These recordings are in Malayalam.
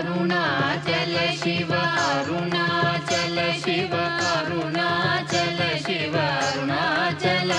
അരുണാചല ശിവ അരുണാചല ശിവ അരുണാചല ശിവ അരുണാചല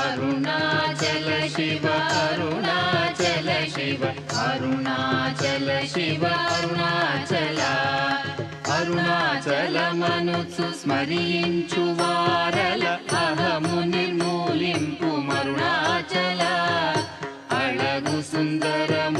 അരുണാചല ശിവ അരുണാചല ശിവ അരുണാചല ശിവ അരുണാചല అరుణాచల మనుసు స్మరించు వారల అహము నిర్మూలింపు మరుణాచల అళగు సుందరము